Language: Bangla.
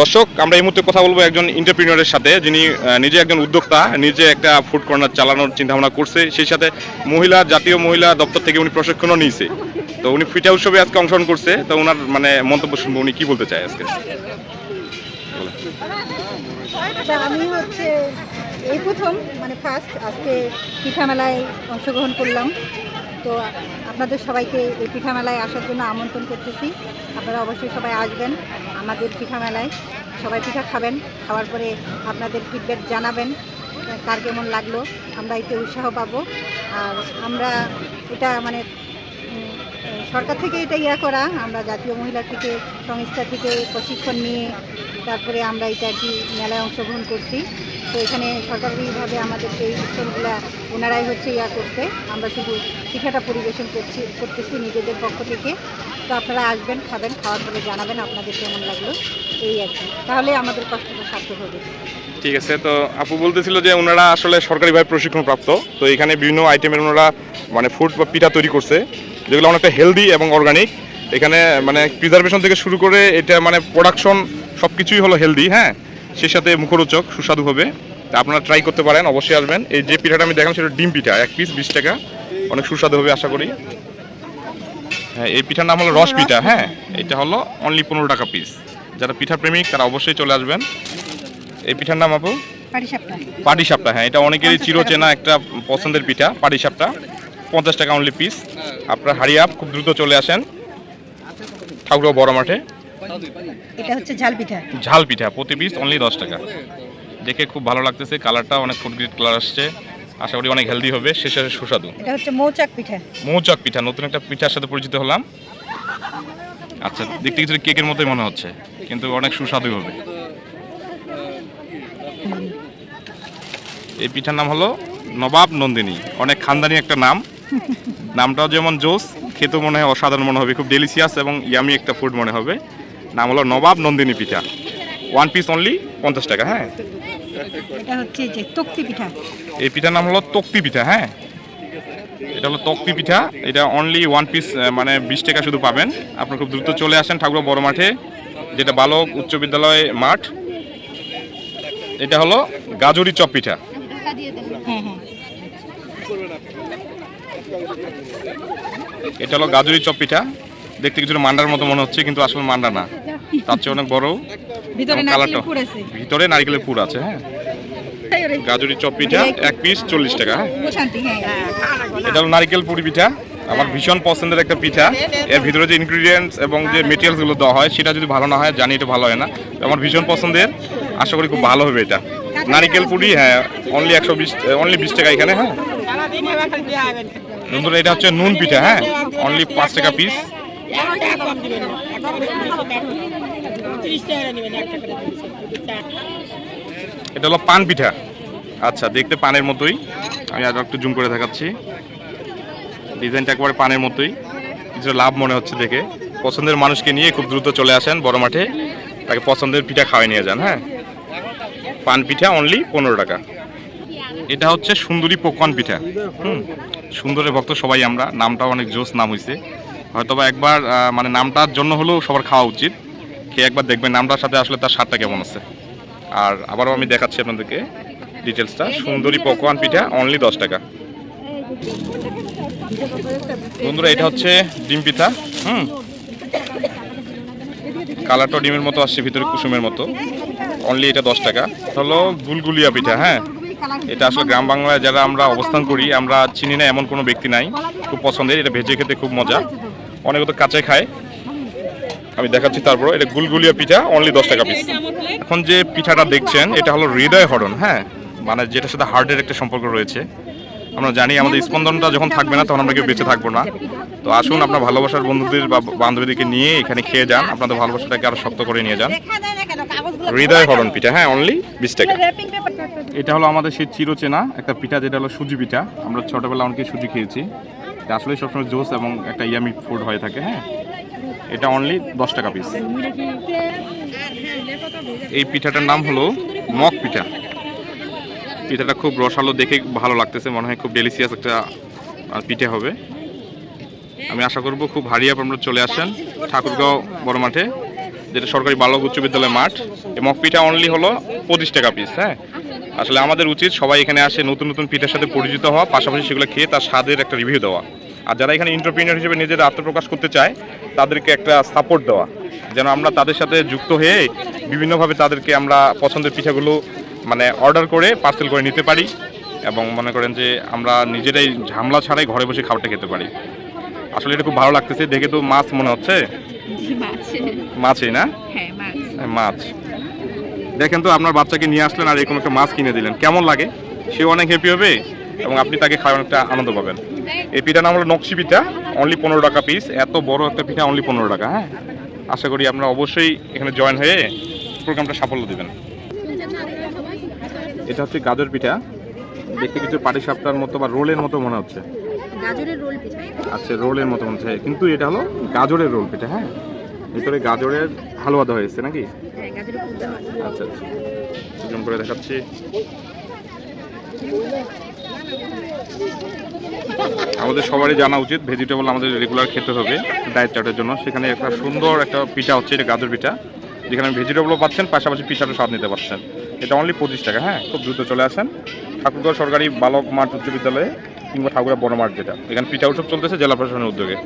দর্শক, আমরা এই মুহূর্তে কথা বলব একজন এন্টারপ্রিনিয়রের সাথে, যিনি নিজে একজন উদ্যোক্তা, নিজে একটা ফুড কর্নার চালানোর চিন্তা ভাবনা করছে। সেই সাথে মহিলা, জাতীয় মহিলা দপ্তর থেকে উনি প্রশিক্ষণও নিয়েছে। তো উনি ফিটা উৎসবে আজকে অংশগ্রহণ করছে। তো ওনার মানে মন্তব্য শুনব উনি কি বলতে চায় আজকে? আচ্ছা আমি হচ্ছে এই প্রথম মানে ফার্স্ট আজকে পিঠা মেলায় অংশগ্রহণ করলাম। তো আপনাদের সবাইকে এই পিঠা মেলায় আসার জন্য আমন্ত্রণ করতেছি। আপনারা অবশ্যই সবাই আসবেন আমাদের পিঠা মেলায় সবাই পিঠা খাবেন, খাওয়ার পরে আপনাদের ফিডব্যাক জানাবেন, কার কেমন লাগল, আমরা এতে উৎসাহ পাবো। আর আমরা এটা মানে সরকার থেকে এটা ইয়া করা, আমরা জাতীয় মহিলা থেকে, সংস্থা থেকে প্রশিক্ষণ নিয়ে তারপরে আমরা এটা আর কি মেলায় অংশগ্রহণ করছি। তো এখানে সরকারিভাবে আমাদেরকে এই স্টলগুলা ওনারাই হচ্ছে ইয়া করছে। আমরা শুধু পিঠাটা পরিবেশন করছি, করতেছি নিজেদের পক্ষ থেকে। তো আপনারা আসবেন, খাবেন, খাওয়ার পরে জানাবেন আপনাদের কেমন লাগল। এই আর কি। তাহলে আমাদের কষ্টটা সার্থক হবে। ঠিক আছে, তো আপু বলতেছিল যে ওনারা আসলে সরকারিভাবে প্রশিক্ষণ প্রাপ্ত তো এখানে বিভিন্ন আইটেমের ওনারা মানে ফুড বা পিঠা তৈরি করছে, যেগুলো অনেকটা হেলদি এবং অর্গানিক এখানে মানে প্রিজার্ভেশন থেকে শুরু করে এটা মানে প্রোডাকশন সব কিছুই হলো হেলদি হ্যাঁ? সেই সাথে মুখরোচক সুস্বাদু হবে। তা আপনারা ট্রাই করতে পারেন অবশ্যই আসবেন। এই যে পিঠাটা আমি দেখাম সেটা ডিম পিঠা এক পিস বিশ টাকা। অনেক সুস্বাদু হবে আশা করি। হ্যাঁ এই পিঠার নাম হলো রস পিঠা হ্যাঁ? এটা হলো অনলি পনেরো টাকা পিস যারা পিঠা প্রেমিক তারা অবশ্যই চলে আসবেন। এই পিঠার নাম আপু? পাটি সাপটা হ্যাঁ এটা অনেকেরই চিরচেনা একটা পছন্দের পিঠা পাটি সাপটা পঞ্চাশ টাকা অনলি পিস আপনার হারিয়ে আপ খুব দ্রুত চলে আসেন। ঠাকুর বড় মাঠে। এটা হচ্ছে ঝাল পিঠা। ঝাল পিঠা প্রতি পিস অনলি দশ টাকা। দেখে খুব ভালো লাগতেছে কালারটা অনেক ফুড গ্রেড কালার আসছে। আশা করি অনেক হেলদি হবে শেষে সুস্বাদু। এটা হচ্ছে মৌচাক পিঠা। মৌচাক পিঠা নতুন একটা পিঠার সাথে পরিচিত হলাম। আচ্ছা দেখতে কিছু কেকের মতোই মনে হচ্ছে কিন্তু অনেক সুস্বাদু হবে। এই পিঠার নাম হলো নবাব নন্দিনী অনেক খানদানি একটা নাম। নামটাও যেমন জোস খেতেও মনে হয় অসাধারণ মনে হবে খুব ডেলিসিয়াস এবং ইয়ামি একটা ফুড মনে হবে। নাম হলো নবাব নন্দিনী পিঠা। ওয়ান পিস অনলি পঞ্চাশ টাকা হ্যাঁ। এটা হচ্ছে যে তক্তি পিঠা। এই পিঠার নাম হলো তক্তি পিঠা হ্যাঁ। এটা হলো তক্তি পিঠা। এটা অনলি ওয়ান পিস মানে বিশ টাকা শুধু পাবেন। আপনার খুব দ্রুত চলে আসেন ঠাকুর বড় মাঠে যেটা বালক উচ্চ বিদ্যালয় মাঠ। এটা হলো গাজরি চপ পিঠা। এটা হলো গাজরি চপ পিঠা। দেখতে কিছুটা মান্ডার মতো মনে হচ্ছে কিন্তু আসলে মান্ডা না। তার চেয়ে অনেক বড়। ভিতরে কালারটা- পুর আছে। ভিতরে নারকেলের পুর আছে হ্যাঁ। গাজরি চপ পিঠা এক পিস চল্লিশ টাকা হ্যাঁ। হ্যাঁ। এটা হলো নারকেল পুরি পিঠা। আমার ভীষণ পছন্দের একটা পিঠা। এর ভিতরে যে ইনগ্রিডিয়েন্টস এবং যে মেটেরিয়ালসগুলো দেওয়া হয় সেটা যদি ভালো না হয় জানি এটা ভালো হয় না। আমার ভীষণ পছন্দের। আশা করি খুব ভালো হবে এটা। নারকেল পুরি হ্যাঁ অনলি একশো বিশ অনলি বিশ টাকা এখানে হ্যাঁ। বন্ধুরা এটা হচ্ছে নুন পিঠা হ্যাঁ। অনলি পাঁচ টাকা পিস এটা হলো পান পিঠা। আচ্ছা দেখতে পানের মতোই। আমি আরও একটু জুম করে দেখাচ্ছি। ডিজাইনটা একবারে পানের মতোই। কিছু লাভ মনে হচ্ছে দেখে। পছন্দের মানুষকে নিয়ে খুব দ্রুত চলে আসেন বড় মাঠে। তাকে পছন্দের পিঠা খাওয়াই নিয়ে যান হ্যাঁ? পান পিঠা অনলি পনেরো টাকা। এটা হচ্ছে সুন্দরী পকোয়ান পিঠা। হুম, সুন্দরের ভক্ত সবাই আমরা। নামটাও অনেক জোস, নাম হয়েছে হয়তোবা একবার মানে নামটার জন্য হলেও সবার খাওয়া উচিত। খেয়ে একবার দেখবেন নামটার সাথে আসলে তার স্বাদটা কেমন আছে। আর আবারও আমি দেখাচ্ছি আপনাদেরকে ডিটেলসটা সুন্দরী পকোয়ান পিঠা অনলি দশ টাকা। বন্ধুরা, এটা হচ্ছে ডিম পিঠা, হুম? কালারটা ডিমের মতো আসছে, ভিতরে কুসুমের মতো। অনলি এটা দশ টাকা। হলো গুলগুলিয়া পিঠা হ্যাঁ? এটা আসলে গ্রাম বাংলায় যারা আমরা অবস্থান করি, আমরা চিনি না এমন কোনো ব্যক্তি নাই। খুব পছন্দের, এটা ভেজে খেতে খুব মজা। অনেকে তো কাঁচে খায়। আমি দেখাচ্ছি তারপর এটা গুলগুলিয়া পিঠা অনলি দশ টাকা পিস এখন যে পিঠাটা দেখছেন, এটা হলো হৃদয় হরণ হ্যাঁ? মানে যেটার সাথে হার্টের একটা সম্পর্ক রয়েছে। আমরা জানি আমাদের স্পন্দনটা যখন থাকবে না, তখন আমরা কেউ বেঁচে থাকব না। তো আসুন আপনার ভালোবাসার বন্ধুদের বা বান্ধবীদেরকে নিয়ে এখানে খেয়ে যান। আপনাদের ভালোবাসাটাকে আরও শক্ত করে নিয়ে যান। হৃদয় হরণ পিঠা হ্যাঁ অনলি বিশ টাকা। এটা হলো আমাদের সেই চিরচেনা একটা পিঠা, যেটা হলো সুজি পিঠা। আমরা ছোটবেলা অনেকে সুজি খেয়েছি। এটা আসলে সবসময় জোস এবং একটা ইয়ামি ফুড হয়ে থাকে হ্যাঁ? এটা অনলি দশ টাকা পিস এই পিঠাটার নাম হলো মগ পিঠা। পিঠাটা খুব রসালো দেখে ভালো লাগতেছে, মনে হয় খুব ডেলিসিয়াস একটা পিঠে হবে। আমি আশা করব খুব হারিয়ে আপনারা চলে আসেন ঠাকুরগাঁও বড় মাঠে, যেটা সরকারি বালক উচ্চ বিদ্যালয় মাঠ। এই মক পিঠা অনলি হলো পঁচিশ টাকা পিস হ্যাঁ? আসলে আমাদের উচিত সবাই এখানে আসে নতুন নতুন পিঠার সাথে পরিচিত হওয়া পাশাপাশি সেগুলো খেয়ে তার স্বাদের একটা রিভিউ দেওয়া। আর যারা এখানে এন্টারপ্রিনিয়র হিসেবে নিজের আত্মপ্রকাশ করতে চায় তাদেরকে একটা সাপোর্ট দেওয়া। যেন আমরা তাদের সাথে যুক্ত হয়ে বিভিন্নভাবে তাদেরকে আমরা পছন্দের পিঠাগুলো মানে অর্ডার করে পার্সেল করে নিতে পারি এবং মনে করেন যে আমরা নিজেরাই ঝামলা ছাড়াই ঘরে বসে খাবারটা খেতে পারি। আসলে এটা খুব ভালো লাগতেছে দেখে তো মাছ মনে হচ্ছে? মাছ। মাছই না? হ্যাঁ, মাছ। দেখেন তো আপনার বাচ্চাকে নিয়ে আসলেন আর এরকম একটা মাছ কিনে দিলেন। কেমন লাগে? সে অনেক হ্যাপি হবে এবং আপনি তাকে খাওয়ার একটা আনন্দ পাবেন। এই পিঠার নাম হলো নকশি পিঠা অনলি পনেরো টাকা পিস এত বড় একটা পিঠা অনলি পনেরো টাকা হ্যাঁ? আশা করি আপনারা অবশ্যই এখানে জয়েন হয়ে প্রোগ্রামটা সাফল্য দেবেন। এটা হচ্ছে গাজর পিঠা। দেখতে কিছু পাটি সাপটার মতো বা রোলের মতো মনে হচ্ছে। আচ্ছা রোলের মতো মনে হচ্ছে। কিন্তু এটা হলো গাজরের রোল পিঠা হ্যাঁ? ভিতরে গাজরের হালুয়া দেওয়া হয়েছে নাকি? হ্যাঁ। আচ্ছা আচ্ছা। জুম করে দেখাচ্ছি। আমাদের সবারই জানা উচিত ভেজিটেবল আমাদের রেগুলার খেতে হবে ডায়েট চার্টের জন্য। সেখানে একটা সুন্দর একটা পিঠা হচ্ছে এটা গাজর পিঠা। যেখানে ভেজিটেবলও পাচ্ছেন পাশাপাশি পিঠারও স্বাদ নিতে পারছেন এটা অনলি পঁচিশ টাকা হ্যাঁ? খুব দ্রুত চলে আসেন। ঠাকুরগাঁও সরকারি বালক মাঠ উচ্চ বিদ্যালয়ে কিংবা ঠাকুরা বড় মাঠ যেটা। এখানে পিঠা উৎসব চলতেছে জেলা প্রশাসনের উদ্যোগে।